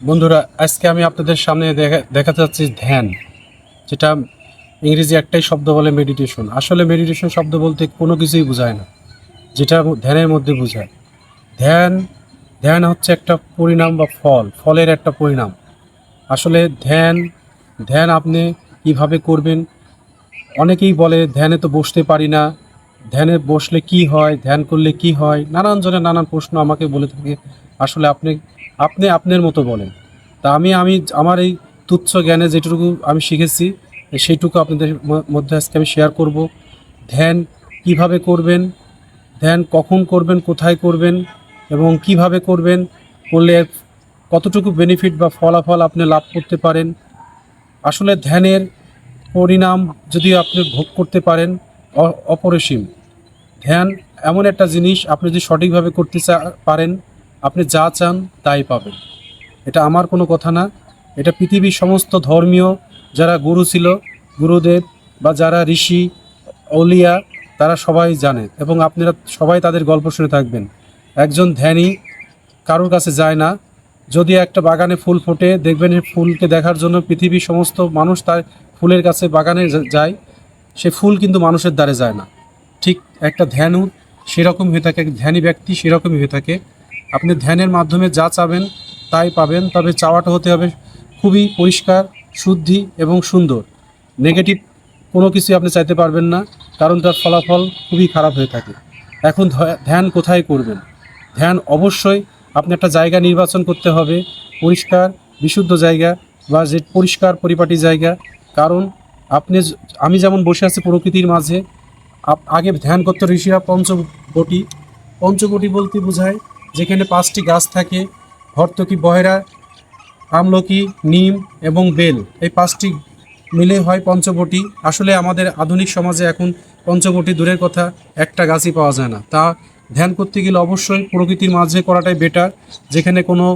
বন্ধুরা, আজকে আমি আপনাদের সামনে দেখা দেখাতে যাচ্ছি ধ্যান, যেটা ইংরেজি একটাই শব্দ বলে মেডিটেশন আসলে মেডিটেশন শব্দ বলতে কোনো কিছুই বোঝায় না, যেটা ধ্যানের মধ্যে বোঝায়। ধ্যান ধ্যান হচ্ছে একটা পরিণাম বা ফল, ফলের একটা পরিণাম। আসলে ধ্যান ধ্যান আপনি কীভাবে করবেন? অনেকেই বলে ধ্যানে তো বসতে পারি না, ধ্যানে বসলে কি হয়, ধ্যান করলে কি হয়? নানান জনের নানান প্রশ্ন আমাকে বলে থাকে। আসলে আপনি আপনি আপনার মতো বলেন। তা আমি আমি আমার এই তুচ্ছ জ্ঞানে যেটুকু আমি শিখেছি, সেইটুকু আপনাদের মধ্যে আজকে আমি শেয়ার করব। ধ্যান কীভাবে করবেন, ধ্যান কখন করবেন, কোথায় করবেন এবং কীভাবে করবেন, করলে কতটুকু বেনিফিট বা ফলাফল আপনি লাভ করতে পারেন। আসলে ধ্যানের পরিণাম যদি আপনি ভোগ করতে পারেন অপরিসীম। ধ্যান এমন একটা জিনিস, আপনি যদি সঠিকভাবে করতে পারেন আপনি যা চান তাই পাবেন। এটা আমার কোনো কথা না। এটা পৃথিবীর সমস্ত ধর্মীয় যারা গুরু ছিল, গুরুদেব বা যারা ঋষি, অলিয়া, তারা সবাই জানে এবং আপনারা সবাই তাদের গল্প শুনে থাকবেন। একজন ধ্যানী কারোর কাছে যায় না। যদি একটা বাগানে ফুল ফোটে, দেখবেন ফুলকে দেখার জন্য পৃথিবীর সমস্ত মানুষ তার ফুলের কাছে বাগানে যায়। সে ফুল কিন্তু মানুষের দ্বারে যায় না। ঠিক একটা ধ্যানও সেরকম হয়ে থাকে, ধ্যানী ব্যক্তি সেরকমই হয়ে থাকে। আপনি ধ্যানের মাধ্যমে যা চাবেন তাই পাবেন, তবে চাওয়াটা হতে হবে খুবই পরিষ্কার, শুদ্ধি এবং সুন্দর। নেগেটিভ কোনো কিছু আপনি চাইতে পারবেন না, কারণ তার ফলাফল খুবই খারাপ হয়ে থাকে। এখন ধ্যান কোথায় করবেন? ধ্যান অবশ্যই আপনি একটা জায়গা নির্বাচন করতে হবে, পরিষ্কার, বিশুদ্ধ জায়গা বা যে পরিষ্কার পরিপাটি জায়গা। কারণ আপনি আমি যেমন বসে আছি প্রকৃতির মাঝে আগে ধ্যান করতে ঋষিরা পঞ্চবটি। পঞ্চবটি বলতে বোঝায় যেখানে পাঁচটি গাছ থাকে, ভর্তকি, বহেরা, আমলকি, নিম এবং বেল। এই পাঁচটি মিলে হয় পঞ্চবটি। আসলে আমাদের আধুনিক সমাজে এখন পঞ্চবটি দূরের কথা, একটা গাছই পাওয়া যায় না। তা ধ্যান করতে গেলে অবশ্যই প্রকৃতির মাঝে করাটাই বেটার যেখানে কোনো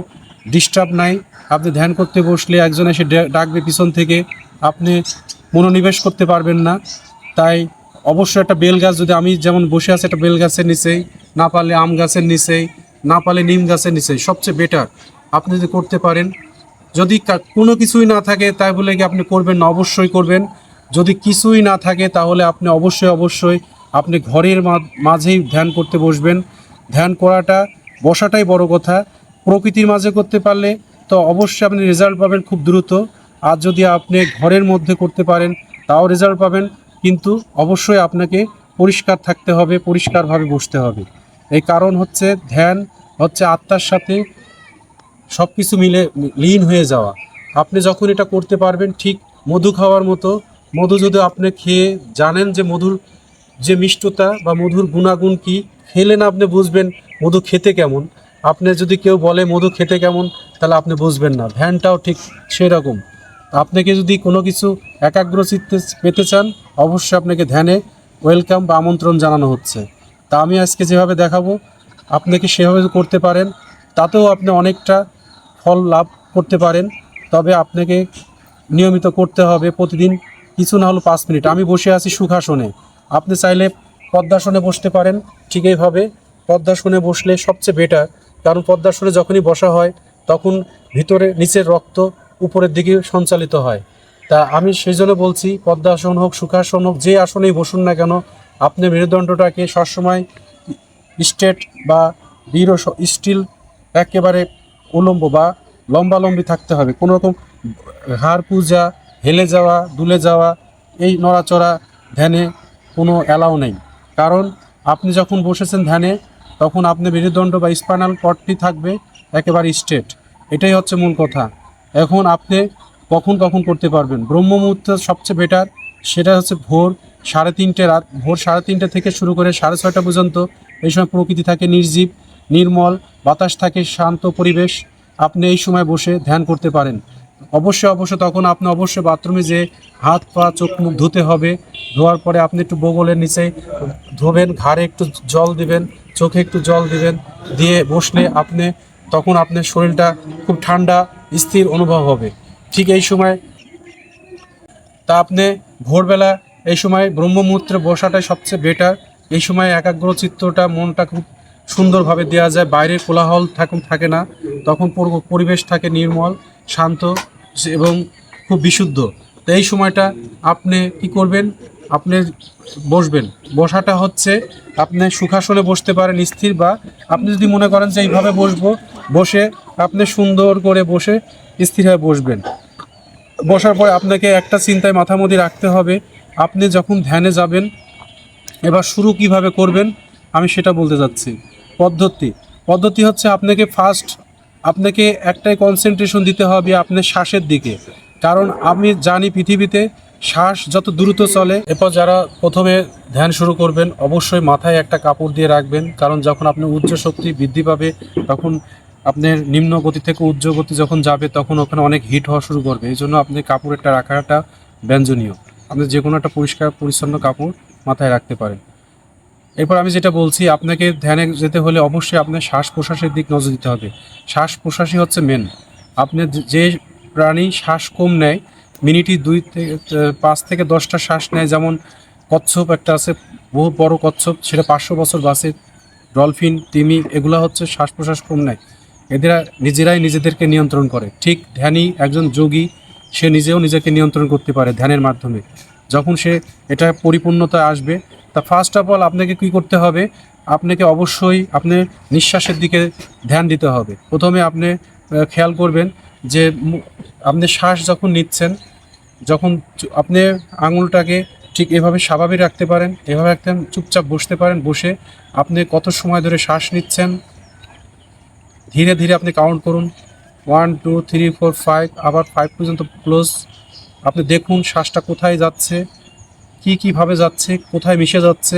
ডিস্টার্ব নাই। আপনি ধ্যান করতে বসলে একজন এসে ডাকবে পিছন থেকে, আপনি মনোনিবেশ করতে পারবেন না। তাই অবশ্যই একটা বেল গাছ যদি আমি যেমন বসে আছি, একটা বেল গাছের নিচেই, না পারলে আম গাছের নিচেই না পালে নিম গাছের নিচেই সবচেয়ে বেটার আপনি যদি করতে পারেন, যদি কোনো কিছুই না থাকে, তাই বলে কি আপনি করবেন না? অবশ্যই করবেন। যদি কিছুই না থাকে, তাহলে আপনি অবশ্যই অবশ্যই আপনি ঘরের মাঝেই ধ্যান করতে বসবেন। ধ্যান করাটা বসাটাই বড় কথা। প্রকৃতির মাঝে করতে পারলে তো অবশ্যই আপনি রেজাল্ট পাবেন খুব দ্রুত। আর যদি আপনি ঘরের মধ্যে করতে পারেন, তাও রেজাল্ট পাবেন। কিন্তু অবশ্যই আপনাকে পরিষ্কার থাকতে হবে, পরিষ্কারভাবে বসতে হবে। এই কারণ হচ্ছে ধ্যান হচ্ছে আত্মার সাথে সব কিছু মিলে লীন হয়ে যাওয়া। আপনি যখন এটা করতে পারবেন ঠিক মধু খাওয়ার মতো। মধু যদি আপনি খেয়ে জানেন যে মধুর যে মিষ্টতা বা মধুর গুণাগুণ কি খেলেন আপনি বুঝবেন মধু খেতে কেমন। আপনি যদি কেউ বলে মধু খেতে কেমন, তাহলে আপনি বুঝবেন না। ধ্যানটাও ঠিক সেরকম। আপনাকে যদি কোনো কিছু একাগ্র চিত্তে পেতে চান, অবশ্যই আপনাকে ধ্যানে ওয়েলকাম বা আমন্ত্রণ জানানো হচ্ছে। তা আমি আজকে যেভাবে দেখাবো আপনাকে সেভাবে করতে পারেন? তাতেও আপনি অনেকটা ফল লাভ করতে পারেন। তবে আপনাকে নিয়মিত করতে হবে প্রতিদিন কিছু না হলো পাঁচ মিনিট। আমি বসে আছি সুখাসনে। আপনি চাইলে পদ্মাসনে বসতে পারেন। ঠিক এইভাবে পদ্মাসনে বসলে সবচেয়ে বেটার কারণ পদ্মাসনে যখনই বসা হয়, তখন ভিতরে নিচের রক্ত উপরের দিকে সঞ্চালিত হয়। তা আমি সেই জন্য বলছি পদ্মাসন হোক, সুখাসন হোক, যে আসনেই বসুন না কেন আপনি মেরুদণ্ডটাকে সবসময় স্টেট বা দৃঢ় স্টিল, একেবারে উলম্ব বা লম্বালম্বি থাকতে হবে। কোনো রকম ঘাড় পূজা, হেলে যাওয়া, দুলে যাওয়া, এই নড়াচড়া ধ্যানে কোনো অ্যালাউ নেই। কারণ আপনি যখন বসেছেন ধ্যানে, তখন আপনি মেরুদণ্ড বা স্পাইনাল কর্ডটি থাকবে একেবারে স্ট্রেট। এটাই হচ্ছে মূল কথা। এখন আপনি কখন কখন করতে পারবেন? ব্রহ্ম মুহূর্ত সবচেয়ে বেটার সেটা হচ্ছে ভোর সাড়ে তিনটে রাত, ভোর সাড়ে তিনটে থেকে শুরু করে সাড়ে ছয়টা পর্যন্ত এই সময় প্রকৃতি থাকে নির্জীব, নির্মল, বাতাস থাকে শান্ত পরিবেশ। আপনি এই সময় বসে ধ্যান করতে পারেন। অবশ্যই অবশ্যই তখন আপনি অবশ্যই বাথরুমে যে হাত পা, চোখ মুখ ধুতে হবে, ধোয়ার পরে আপনি একটু বগলের নিচে ধোবেন, ঘাড়ে একটু জল দিবেন, চোখে একটু জল দিবেন, দিয়ে বসলে আপনি, তখন আপনার শরীরটা খুব ঠান্ডা, স্থির অনুভব হবে। ঠিক এই সময় তা আপনি ভোরবেলা এই সময় ব্রহ্ম মুহূর্তে বসাটাই সবচেয়ে বেটার এই সময় একাগ্র চিত্তটা, মনটা খুব সুন্দরভাবে দেওয়া যায়। বাইরের কোলাহল থাকুন, থাকে না। তখন পরিবেশ থাকে নির্মল, শান্ত এবং খুব বিশুদ্ধ। তো এই সময়টা আপনি কি করবেন? আপনি বসবেন। বসাটা হচ্ছে আপনি সুখাসনে বসতে পারেন, স্থির বা আপনি যদি মনে করেন যে এইভাবে বসবো, বসে আপনি সুন্দর করে বসে স্থির হয়ে বসবেন। বসার পরে আপনাকে একটা চিন্তায় মাথার মধ্যে রাখতে হবে। আপনি যখন ধ্যানে যাবেন, এবার শুরু কীভাবে করবেন, আমি সেটা বলতে যাচ্ছি। পদ্ধতি। পদ্ধতি হচ্ছে আপনাকে ফার্স্ট আপনাকে একটাই কনসেন্ট্রেশন দিতে হবে আপনার শ্বাসের দিকে। কারণ আমি জানি পৃথিবীতে শ্বাস যত দ্রুত চলে, এরপর যারা প্রথমে ধ্যান শুরু করবেন, অবশ্যই মাথায় একটা কাপড় দিয়ে রাখবেন। কারণ যখন আপনি উচ্চ শক্তি বৃদ্ধি পাবে, তখন আপনার নিম্ন গতি থেকে উচ্চ গতি যখন যাবে, তখন ওখানে অনেক হিট হওয়া শুরু করবে। এই জন্য আপনি কাপড় একটা রাখাটা ব্যঞ্জনীয়। আপনি যে কোনো একটা পরিষ্কার, পরিচ্ছন্ন কাপড় মাথায় রাখতে পারেন। এরপর আমি যেটা বলছি, আপনাকে ধ্যানে যেতে হলে অবশ্যই আপনার শ্বাস প্রশ্বাসের দিক নজর দিতে হবে। শ্বাস প্রশ্বাসই হচ্ছে মেন আপনি যে প্রাণী শ্বাস কম নেয়, মিনিটে দুই থেকে, পাঁচ থেকে দশটা শ্বাস নেয়, যেমন কচ্ছপ একটা আছে, বহু বড় কচ্ছপ, সেটা পাঁচশো বছর বাসে, ডলফিন, তিমি, এগুলো হচ্ছে শ্বাস প্রশ্বাস কম নেয়। এদের নিজেরাই নিজেদেরকে নিয়ন্ত্রণ করে। ঠিক ধ্যানী একজন যোগী সে নিজেও নিজেকে নিয়ন্ত্রণ করতে পারে ধ্যানের মাধ্যমে। যখন সে এটা পরিপূর্ণতা আসবে, তা ফার্স্ট অফ অল আপনাকে কী করতে হবে? আপনাকে অবশ্যই আপনি নিঃশ্বাসের দিকে ধ্যান দিতে হবে। প্রথমে আপনি খেয়াল করবেন যে আপনি শ্বাস যখন নিচ্ছেন, যখন আপনি আঙুলটাকে ঠিক এভাবে স্বাভাবিক রাখতে পারেন, এভাবে একদম চুপচাপ বসতে পারেন, বসে আপনি কত সময় ধরে শ্বাস নিচ্ছেন, ধীরে ধীরে আপনি কাউন্ট করুন। One two three four five আবার ফাইভ পর্যন্ত ক্লোজ আপনি দেখুন শ্বাসটা কোথায় যাচ্ছে, কি কীভাবে যাচ্ছে, কোথায় মিশে যাচ্ছে।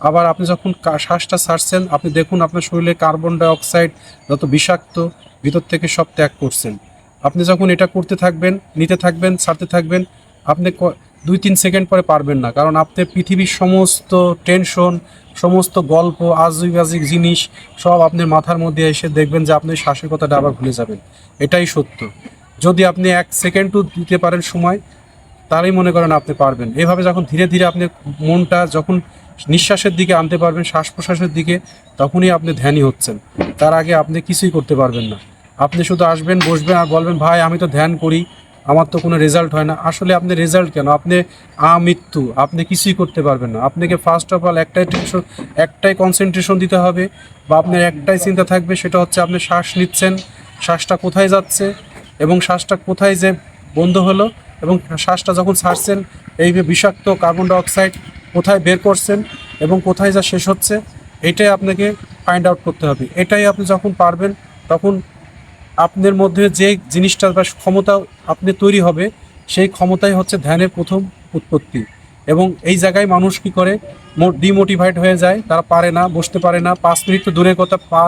আবার আপনি যখন শ্বাসটা ছাড়ছেন, আপনি দেখুন আপনার শরীরে কার্বন ডাইঅক্সাইড যত বিষাক্ত, ভিতর থেকে সব ত্যাগ করছেন। আপনি যখন এটা করতে থাকবেন, নিতে থাকবেন, ছাড়তে থাকবেন, আপনি দুই তিন সেকেন্ড পরে পারবেন না। কারণ আপনি পৃথিবীর সমস্ত টেনশন, সমস্ত গল্প আজইবাজিক জিনিস সব আপনার মাথার মধ্যে এসে দেখবেন যে আপনি শ্বাসের কথাটা আবার ভুলে যাবেন। এটাই সত্য। যদি আপনি এক সেকেন্ডও দিতে পারেন সময় তারই মনে করেন আপনি পারবেন। এভাবে যখন ধীরে ধীরে আপনি মনটা যখন নিঃশ্বাসের দিকে আনতে পারবেন শ্বাস প্রশ্বাসের দিকে, তখনই আপনি ধ্যানই হচ্ছেন। তার আগে আপনি কিছুই করতে পারবেন না। আপনি শুধু আসবেন, বসবেন আর বলবেন, ভাই, আমি তো ধ্যান করি। আমার তো কোনো রেজাল্ট হয় না। আসলে আপনি রেজাল্ট কেন? আপনি আমৃত্যু, আপনি কিছুই করতে পারবেন না। আপনাকে ফার্স্ট অফ অল একটাই টেনশন একটাই কনসেন্ট্রেশন দিতে হবে বা আপনার একটাই চিন্তা থাকবে, সেটা হচ্ছে আপনি শ্বাস নিচ্ছেন, শ্বাসটা কোথায় যাচ্ছে এবং শ্বাসটা কোথায় যে বন্ধ হলো এবং শ্বাসটা যখন ছাড়ছেন, এই বিষাক্ত কার্বন ডাইঅক্সাইড কোথায় বের করছেন এবং কোথায় যা শেষ হচ্ছে, এটাই আপনাকে ফাইন্ড আউট করতে হবে। এটাই আপনি যখন পারবেন, তখন আপনার মধ্যে যে জিনিসটা বা ক্ষমতা আপনি তৈরি হবে, সেই ক্ষমতাই হচ্ছে ধ্যানের প্রথম উৎপত্তি। এবং এই জায়গায় মানুষ কি করে? ডিমোটিভেট হয়ে যায়, তারা পারে না, বসতে পারে না। পাঁচ মিনিট তো দূরের কথা, পা,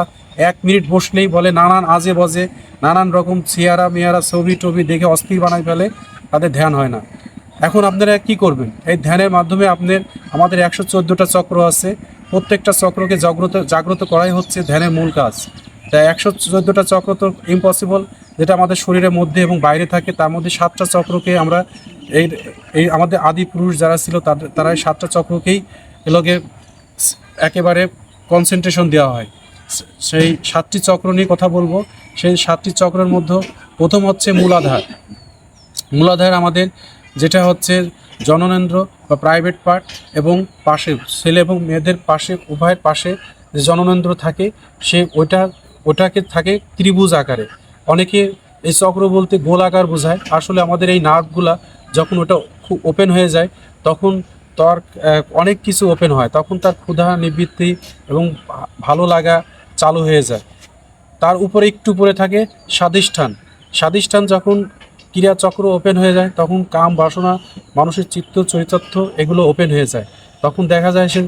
এক মিনিট বসলেই বলে, নানান আজে বজে, নানান রকম চেয়ারা মেয়ারা, ছবি টবি দেখে অস্থির বানায় ফেলে, তাদের ধ্যান হয় না। এখন আপনারা কি করবেন? এই ধ্যানের মাধ্যমে আপনার, আমাদের একশো চোদ্দোটা চক্র আছে। প্রত্যেকটা চক্রকে জাগ্রত জাগ্রত করাই হচ্ছে ধ্যানের মূল কাজ। তাই একশো চোদ্দোটা চক্র তো ইম্পসিবল যেটা আমাদের শরীরের মধ্যে এবং বাইরে থাকে, তার মধ্যে সাতটা চক্রকে আমরা এই এই আমাদের আদি পুরুষ যারা ছিল, তারা এই সাতটা চক্রকেই এগুলোকে একেবারে কনসেন্ট্রেশন দেওয়া হয়। সেই সাতটি চক্র নিয়ে কথা বলব। সেই সাতটি চক্রের মধ্যে প্রথম হচ্ছে মূলাধার। মূলাধার আমাদের যেটা হচ্ছে জননেন্দ্র বা প্রাইভেট পার্ট এবং পাশে ছেলে এবং মেয়েদের পাশে, উভয়ের পাশে যে জননেন্দ্র থাকে, সে ওইটা ওটাকে থাকে ত্রিভুজ আকারে। অনেকে এই চক্র বলতে গোল আকার বোঝায়। আসলে আমাদের এই নার্ভগুলা যখন ওটা খুব ওপেন হয়ে যায়, তখন তার অনেক কিছু ওপেন হয়। তখন তার ক্ষুধা, নিবৃত্তি এবং ভালো লাগা চালু হয়ে যায়। তার উপরে একটু উপরে থাকে স্বাধিষ্ঠান। স্বাধিষ্ঠান যখন ক্রিয়াচক্র ওপেন হয়ে যায়, তখন কাম, বাসনা, মানুষের চিত্ত, চরিতার্থ এগুলো ওপেন হয়ে যায়। তখন দেখা যায় সে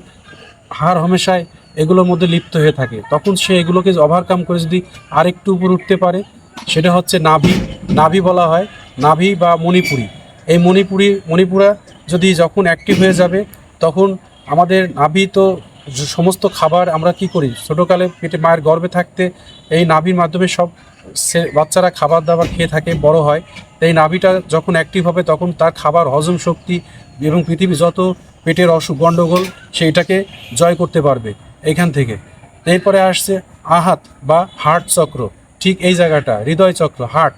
হার হমেশায় এগুলোর মধ্যে লিপ্ত হয়ে থাকে। তখন সে এগুলোকে ওভারকাম করে যদি আরেকটু উপর উঠতে পারে, সেটা হচ্ছে নাভি। নাভি বলা হয়, নাভি বা মণিপুরি। এই মণিপুরি, মণিপুরা যদি যখন অ্যাক্টিভ হয়ে যাবে, তখন আমাদের নাভি তো সমস্ত খাবার আমরা কি করি? ছোটোকালে পেটে মায়ের গর্ভে থাকতে এই নাভির মাধ্যমে সব সে- বাচ্চারা খাবার দাবার খেয়ে থাকে, বড় হয়। এই নাভিটা যখন অ্যাক্টিভ হবে, তখন তার খাবার হজম শক্তি এবং পৃথিবী যত পেটের অসুখ গণ্ডগোল সেইটাকে জয় করতে পারবে এইখান থেকে। এরপরে আসছে আহাত বা হার্ট চক্র। ঠিক এই জায়গাটা, হৃদয় চক্র, হার্ট।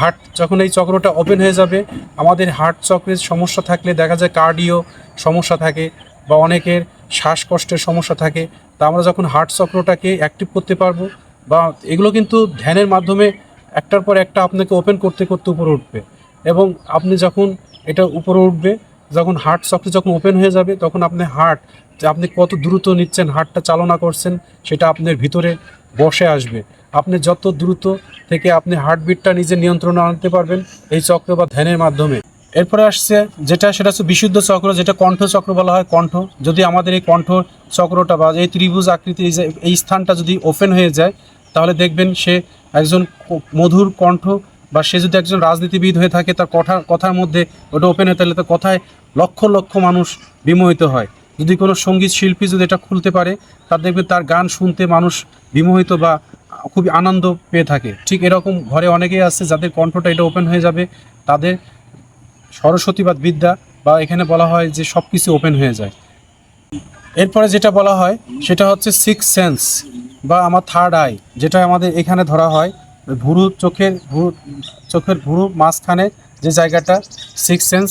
হার্ট যখন এই চক্রটা ওপেন হয়ে যাবে, আমাদের হার্ট চক্রের সমস্যা থাকলে দেখা যায় কার্ডিও সমস্যা থাকে বা অনেকের শ্বাসকষ্টের সমস্যা থাকে। তা আমরা যখন হার্ট চক্রটাকে অ্যাক্টিভ করতে পারব বা এগুলো কিন্তু ধ্যানের মাধ্যমে একটার পর একটা আপনাকে ওপেন করতে করতে উপরে উঠবে। এবং আপনি যখন এটা উপরে উঠবে যখন হার্ট চক্র যখন ওপেন হয়ে যাবে, তখন আপনি হার্ট যে আপনি কত দ্রুত নিচ্ছেন হার্টটা চালনা করছেন, সেটা আপনার ভিতরে বসে আসবে। আপনি যত দ্রুত থেকে আপনি হার্টবিটটা নিজে নিয়ন্ত্রণে আনতে পারবেন, এই চক্র বা ধ্যানের মাধ্যমে। এরপরে আসছে যেটা, সেটা হচ্ছে বিশুদ্ধ চক্র, যেটা কণ্ঠ চক্র বলা হয়, কণ্ঠ। যদি আমাদের এই কণ্ঠ চক্রটা বা এই ত্রিভুজ যে, এই স্থানটা যদি ওপেন হয়ে যায়, তাহলে দেখবেন সে একজন মধুর কণ্ঠ বা সে যদি একজন রাজনীতিবিদ হয়ে থাকে, তার কথা, কথার মধ্যে ওটা ওপেন হয়ে, তাহলে তার কথায় লক্ষ লক্ষ মানুষ বিমোহিত হয়। যদি কোনো সংগীত শিল্পী যদি এটা খুলতে পারে, তার দেখবেন তার গান শুনতে মানুষ বিমোহিত বা খুবই আনন্দ পেয়ে থাকে। ঠিক এরকম ঘরে অনেকেই আছে যাদের কণ্ঠটা এটা ওপেন হয়ে যাবে। তাদের সরস্বতীবাদ বিদ্যা বা এখানে বলা হয় যে সব কিছু ওপেন হয়ে যায়। এরপরে যেটা বলা হয়, সেটা হচ্ছে সিক্স সেন্স বা আমার থার্ড আই যেটা আমাদের এখানে ধরা হয়। ভুরু চোখের ভুরু চোখের ভুরু মাঝখানে যে জায়গাটা সিক্স সেন্স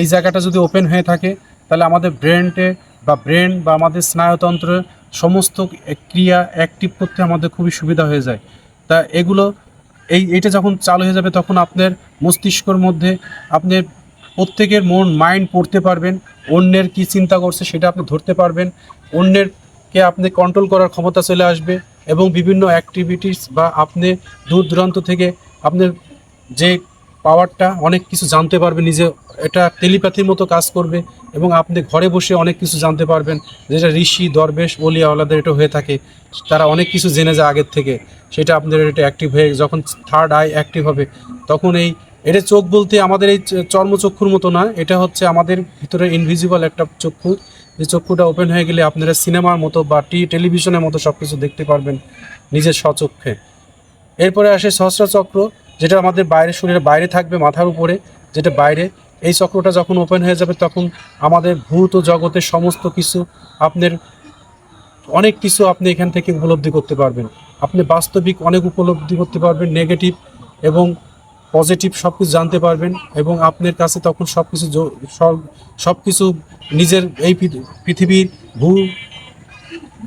এই জায়গাটা যদি ওপেন হয়ে থাকে, তাহলে আমাদের ব্রেনটে বা ব্রেন বা আমাদের স্নায়ুতন্ত্রের সমস্ত ক্রিয়া অ্যাক্টিভ করতে আমাদের খুবই সুবিধা হয়ে যায়। তা এগুলো, এই, এটা যখন চালু হয়ে যাবে, তখন আপনার মস্তিষ্কর মধ্যে আপনি প্রত্যেকের মন মাইন্ড পড়তে পারবেন, অন্যের কি চিন্তা করছে সেটা আপনি ধরতে পারবেন অন্যের কে আপনি কন্ট্রোল করার ক্ষমতা চলে আসবে এবং বিভিন্ন অ্যাক্টিভিটিস বা আপনি দূর দূরান্ত থেকে আপনার যে পাওয়ারটা অনেক কিছু জানতে পারবেন নিজে এটা টেলিপ্যাথির মতো কাজ করবে এবং আপনি ঘরে বসে অনেক কিছু জানতে পারবেন। যেটা ঋষি, দরবেশ বলিয়া আলাদা এটা হয়ে থাকে। তারা অনেক কিছু জেনে যায় আগের থেকে। সেটা আপনাদের এটা অ্যাক্টিভ হয়ে যখন থার্ড আই অ্যাক্টিভ হবে, তখন এই এটা চোখ বলতে আমাদের এই চর্মচক্ষুর মতো না, এটা হচ্ছে আমাদের ভিতরে ইনভিজিবল একটা চক্ষু। যে চক্ষুটা ওপেন হয়ে গেলে আপনারা সিনেমার মতো বা টি টেলিভিশনের মতো সব কিছু দেখতে পারবেন নিজের স্বচক্ষে। এরপরে আসে সহস্র চক্র, যেটা আমাদের বাইরে শরীরের বাইরে থাকবে মাথার উপরে, যেটা বাইরে। এই চক্রটা যখন ওপেন হয়ে যাবে তখন আমাদের ভূত জগতের সমস্ত কিছু আপনার অনেক কিছু আপনি এখান থেকে উপলব্ধি করতে পারবেন। আপনি বাস্তবিক অনেক উপলব্ধি করতে পারবেন নেগেটিভ এবং পজিটিভ সব কিছু জানতে পারবেন এবং আপনার কাছে তখন সব কিছু সব কিছু নিজের এই পৃথিবীর ভূ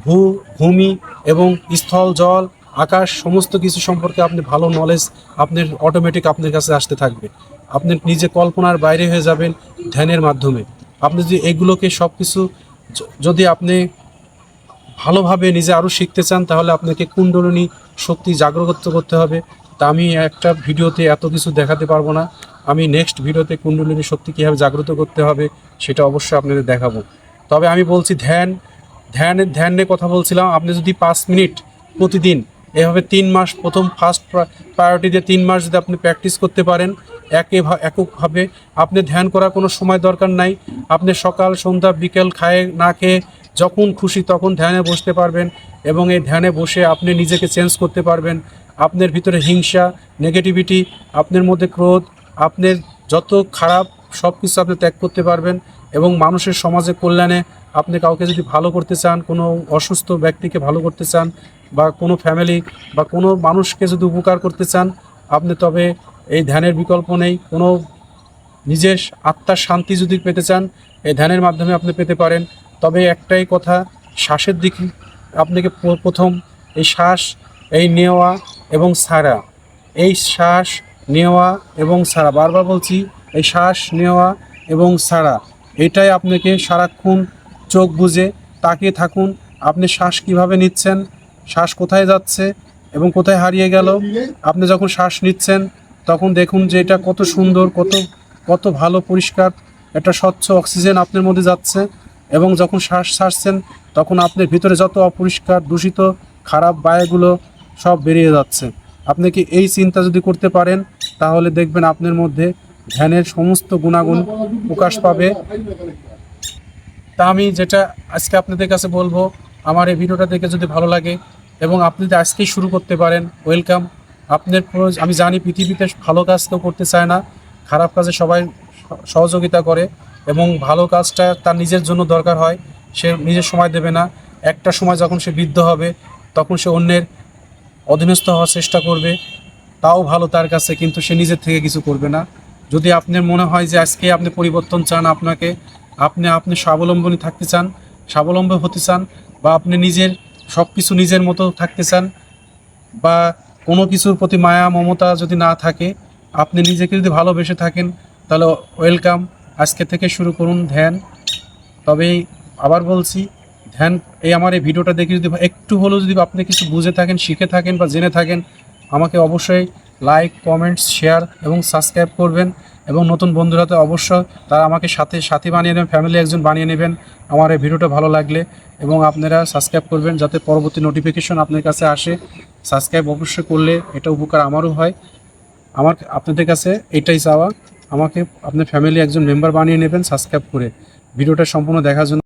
ভূ, ভূমি এবং স্থল, জল, আকাশ, সমস্ত কিছু সম্পর্কে আপনি ভালো নলেজ আপনার অটোমেটিক আপনার কাছে আসতে থাকবে। আপনি নিজে কল্পনার বাইরে হয়ে যাবেন ধ্যানের মাধ্যমে। আপনি যদি এগুলোকে সব কিছু যদি আপনি ভালোভাবে নিজে আরও শিখতে চান, তাহলে আপনাকে কুণ্ডলিনী শক্তি জাগ্রত করতে হবে। তা আমি একটা ভিডিওতে এত কিছু দেখাতে পারব না। আমি নেক্সট ভিডিওতে কুণ্ডলিনী শক্তি কীভাবে জাগ্রত করতে হবে সেটা অবশ্যই আপনাদের দেখাবো। তবে আমি বলছি ধ্যান ধ্যানের ধ্যান নিয়ে কথা বলছিলাম। আপনি যদি পাঁচ মিনিট প্রতিদিন এভাবে তিন মাস প্রথম ফার্স্ট প্রায়োরিটি দিয়ে তিন মাস যদি আপনি প্র্যাকটিস করতে পারেন, একে এককভাবে আপনি ধ্যান করার কোনো সময় দরকার নাই। আপনি সকাল, সন্ধ্যা, বিকেল খায়ে, না খেয়ে যখন খুশি তখন ধ্যানে বসতে পারবেন এবং এই ধ্যানে বসে আপনি নিজেকে চেঞ্জ করতে পারবেন। আপনার ভিতরে হিংসা নেগেটিভিটি আপনার মধ্যে ক্রোধ, আপনার যত খারাপ সব কিছু আপনি ত্যাগ করতে পারবেন এবং মানুষের সমাজে কল্যাণে আপনি কাউকে যদি ভালো করতে চান, কোনো অসুস্থ ব্যক্তিকে ভালো করতে চান বা কোনো ফ্যামিলি বা কোনো মানুষকে যদি উপকার করতে চান, আপনি তবে এই ধ্যানের বিকল্প নেই। কোনো নিজের আত্মার শান্তি যদি পেতে চান, এই ধ্যানের মাধ্যমে আপনি পেতে পারেন। তবে একটাই কথা, শ্বাসের দিকে আপনাকে প্রথম এই শ্বাস এই নেওয়া এবং সারা। এই শ্বাস নেওয়া এবং সারা। বারবার বলছি, এই শ্বাস নেওয়া এবং সারা। এটাই আপনাকে সারাক্ষণ চোখ বুজে তাকিয়ে থাকুন, আপনি শ্বাস কীভাবে নিচ্ছেন, শ্বাস কোথায় যাচ্ছে এবং কোথায় হারিয়ে গেল। আপনি যখন শ্বাস নিচ্ছেন, তখন দেখুন যে এটা কত সুন্দর, কত কত ভালো, পরিষ্কার, একটা স্বচ্ছ অক্সিজেন আপনার মধ্যে যাচ্ছে এবং যখন শ্বাস ছাড়ছেন, তখন আপনার ভিতরে যত অপরিষ্কার, দূষিত, খারাপ বায়ুগুলো সব বেরিয়ে যাচ্ছে। আপনি কি এই চিন্তা যদি করতে পারেন, তাহলে দেখবেন আপনার মধ্যে ধ্যানের সমস্ত গুণাগুণ প্রকাশ পাবে। তা আমি যেটা আজকে আপনাদের কাছে বলব, আমার এই ভিডিওটা দেখে যদি ভালো লাগে এবং আপনি যদি আজকেই শুরু করতে পারেন, ওয়েলকাম। আপনার আমি জানি পৃথিবীতে ভালো কাজ কেউ করতে চায় না, খারাপ কাজে সবাই সহযোগিতা করে এবং ভালো কাজটা তার নিজের জন্য দরকার হয়, সে নিজের সময় দেবে না। একটা সময় যখন সে বৃদ্ধ হবে, তখন সে অন্যের অধীনস্থ হওয়ার চেষ্টা করবে। তাও ভালো তার কাছে, কিন্তু সে নিজের থেকে কিছু করবে না। যদি আপনার মনে হয় যে আজকে আপনি পরিবর্তন চান আপনাকে, আপনি আপনি স্বাবলম্বনী থাকতে চান, স্বাবলম্বী হতে চান, বা আপনি নিজের সব কিছু নিজের মতো থাকতে চান, বা কোনো কিছুর প্রতি মায়া, মমতা যদি না থাকে, আপনি নিজেকে যদি ভালোবেসে থাকেন, তাহলে ওয়েলকাম আজকে থেকে শুরু করুন ধ্যান। তবে আবার বলছি ধ্যান, এই আমার এই ভিডিওটা দেখে যদি একটু হলেও যদি আপনি কিছু বুঝে থাকেন, শিখে থাকেন বা জেনে থাকেন, আমাকে অবশ্যই লাইক কমেন্টস শেয়ার এবং সাবস্ক্রাইব করবেন। এবং নতুন বন্ধুরা তো অবশ্যই তারা আমাকে সাথে, সাথী বানিয়ে নেবেন ফ্যামিলি একজন বানিয়ে নেবেন। আমার এই ভিডিওটা ভালো লাগলে এবং আপনারা সাবস্ক্রাইব করবেন যাতে পরবর্তী নোটিফিকেশন আপনার কাছে আসে। সাবস্ক্রাইব অবশ্যই করলে এটা উপকার আমারও হয়। আমার আপনাদের কাছে এটাই চাওয়া। আমাকে, আপনার ফ্যামিলি একজন মেম্বার বানিয়ে নেবেন সাবস্ক্রাইব করে। ভিডিওটা সম্পূর্ণ দেখার জন্য